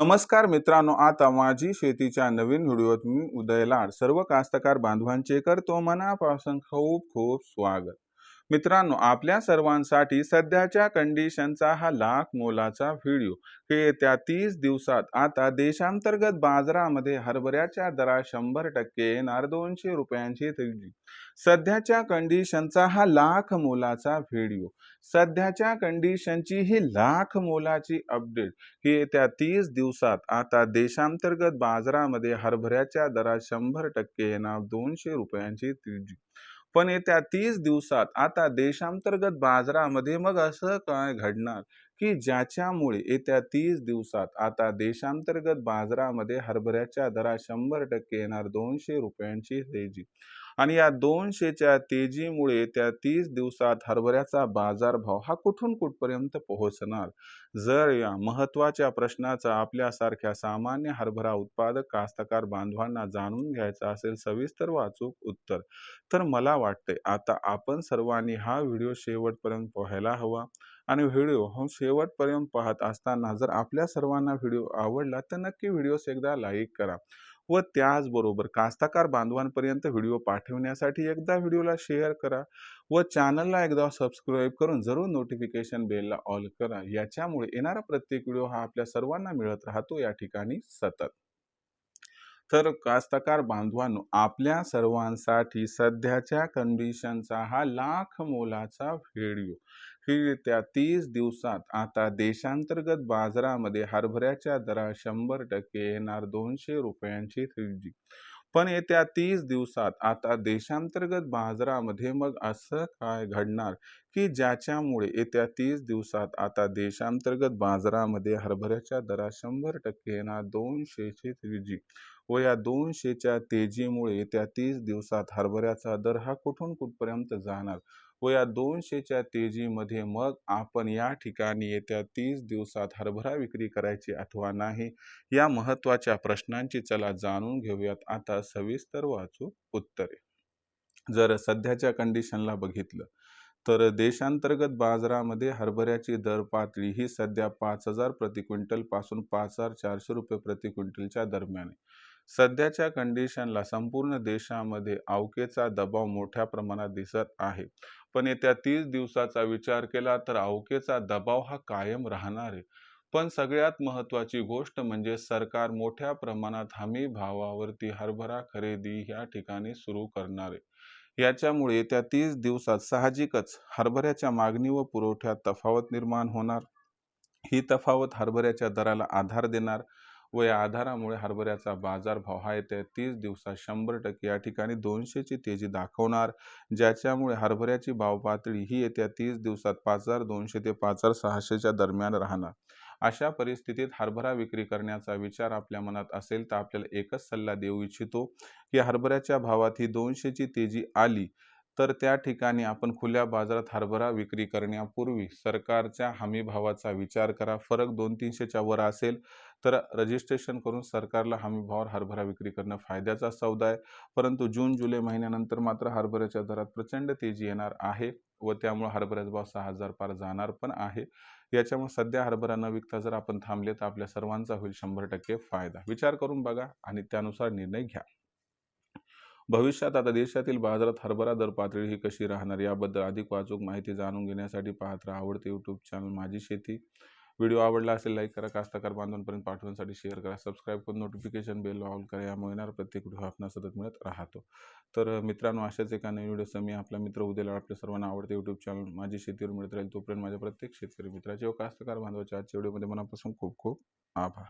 नमस्कार मित्रांनो आता माझी शेतीच्या नवीन व्हिडिओत मी उदय लाड सर्व कास्तकार बांधवांचे करतो. मनापासून खूप खूप स्वागत. मित्रांनो आपल्या सर्वांसाठी सध्याच्या कंडिशनचा हा लाख मोलाचा व्हिडिओ हे येत्या तीस दिवसात आता देशांतर्गत बाजारामध्ये हरभऱ्याच्या दरात शंभर टक्के येणार दोनशे रुपयांची तेजी सध्याच्या कंडिशनचा हा लाख मोलाचा व्हिडिओ सध्याच्या कंडिशनची ही लाख मोलाची अपडेट ही येत्या तीस दिवसात आता देशांतर्गत बाजारामध्ये हरभऱ्याच्या दरात शंभर टक्के येणार दोनशे रुपयांची तेजी पण येत्या तीस दिवसात आता देशांतर्गत बाजारामध्ये मग असं काय घडणार? की ज्याच्यामुळे येत्या तीस दिवसात आता देशांतर्गत बाजारामध्ये हरभऱ्याच्या दरात शंभर टक्के येणार दोनशे रुपयांची रेजी आणि या दोनशेच्या तेजीमुळे त्या तीस दिवसात हरभऱ्याचा बाजारभाव हा कुठून कुठपर्यंत पोहोचणार? जर या महत्त्वाच्या प्रश्नाचा आपल्यासारख्या सामान्य हरभरा उत्पादक कास्तकार बांधवांना जाणून घ्यायचा असेल सविस्तर वाचूक उत्तर तर मला वाटते आता आपण सर्वांनी हा व्हिडिओ शेवटपर्यंत पाहायला हवा. आणि व्हिडिओ हो शेवटपर्यंत पाहत असताना जर आपल्या सर्वांना व्हिडिओ आवडला तर नक्की व्हिडिओस एकदा लाईक करा. व त्याचबरोबर कास्ताकार बांधवांपर्यंत व्हिडिओ पाठवण्यासाठी एकदा व्हिडिओला शेअर करा व चॅनलला एकदा सबस्क्राईब करून जरूर नोटिफिकेशन बेलला ऑल करा. याच्यामुळे येणारा प्रत्येक व्हिडिओ हा आपल्या सर्वांना मिळत राहतो. या ठिकाणी सतत. तर कास्तकार बांधवांनो आपल्या सर्वांसाठी सध्याच्या कंडिशनचा हा लाख मोलाचा व्हिडिओ ही येत्या तीस दिवसात आता देशांतर्गत बाजारामध्ये हरभऱ्याच्या दरात शंभर टक्के येणार दोनशे रुपयांची तेजी पण येत्या तीस दिवसात आता देशांतर्गत बाजारामध्ये मग असं काय घडणार? की ज्याच्यामुळे येत्या तीस दिवसात आता देशांतर्गत बाजारामध्ये हरभऱ्याच्या दरात शंभर टक्के येणार दोनशेची तेजी व या दोनशेच्या तेजीमुळे येत्या तीस दिवसात हरभऱ्याचा दर हा कुठून कुठपर्यंत जाणार? व या दोनशेच्या तेजीमध्ये मग आपण या ठिकाणी येत्या तीस दिवसात हरभरा विक्री करायची अथवा नाही या महत्त्वाच्या प्रश्नांची चला जाणून घेऊयात. आता सविस्तर वाचू उत्तरे. जर सध्याच्या कंडिशनला बघितलं तर देशांतर्गत बाजारामध्ये हरभऱ्याची दर पातळी ही सध्या पाच हजार प्रति क्विंटलपासून पाच हजार चारशे रुपये प्रति क्विंटलच्या दरम्यान आहे. सध्याच्या कंडिशनला संपूर्ण देशामध्ये अवकेचा दबाव मोठ्या प्रमाणात दिसत आहे. पण येत्या तीस दिवसाचा विचार केला तर अवकेचा दबाव हा कायम राहणार आहे. पण सगळ्यात महत्त्वाची गोष्ट म्हणजे सरकार मोठ्या प्रमाणात हमी भावावरती हरभरा खरेदी या ठिकाणी सुरू करणार आहे. याच्यामुळे येत्या तीस दिवसात साहजिकच हरभऱ्याच्या मागणी व पुरवठ्यात तफावत निर्माण होणार. ही तफावत हरभऱ्याच्या दराला आधार देणार. व या आधारामुळे हरभऱ्याचा बाजारभाव हा येत्या तीस दिवसात शंभर टक्के या ठिकाणी दोनशेची तेजी दाखवणार ज्याच्यामुळे हरभऱ्याची भाव पातळी ही येत्या तीस दिवसात पाच हजार दोनशे ते पाच हजार सहाशेच्या दरम्यान राहणार. अशा परिस्थितीत हरभरा विक्री करण्याचा विचार आपल्या मनात असेल तर आपल्याला एकच सल्ला देऊ इच्छितो की हरभऱ्याच्या भावात ही दोनशेची तेजी आली तर त्या ठिकाणी आपण खुल्या बाजारात हरभरा विक्री करण्यापूर्वी सरकारच्या हमीभावाचा विचार करा. फरक दोन तीनशेच्या वर असेल तर रजिस्ट्रेशन करून सरकारला हमीभावावर हरभरा विक्री करणं फायद्याचा सौदा आहे. परंतु जून जुलै महिन्यानंतर मात्र हरभऱ्याच्या दरात प्रचंड तेजी येणार आहे व त्यामुळे हरभऱ्याचा भाव सहा हजार पार जाणार पण आहे. याच्यामुळे सध्या हरभरा न विकता जर आपण थांबले तर आपल्या सर्वांचा होईल शंभर टक्के फायदा. विचार करून बघा आणि त्यानुसार निर्णय घ्या. भविष्यात आता देशातील बाजारात हरभरा दर पातळी ही कशी राहणार याबद्दल अधिक वाचूक माहिती जाणून घेण्यासाठी पाहत राहा. आवडते यूट्यूब चॅनल माझी शेती. व्हिडिओ आवडला असेल लाईक करा. कास्तकार बांधवांपर्यंत पाठवण्यासाठी शेअर करा. सबस्क्राईब करून नोटिफिकेशन बेल ऑल करा. यामुळे येणार प्रत्येक व्हिडिओ आपला सतत मिळत राहतो. तर मित्रांनो अशाच एका नवीन व्हिडिओ मी आपला मित्र उद्याला आपल्या सर्वांना आवडते यूट्यूब चॅनल माझी शेतीवर मिळत राहील तोपर्यंत माझ्या प्रत्येक शेतकरी मित्राचे व कास्तकार बांधवाच्या आजच्या व्हिडिओमध्ये मनापासून खूप खूप आभार.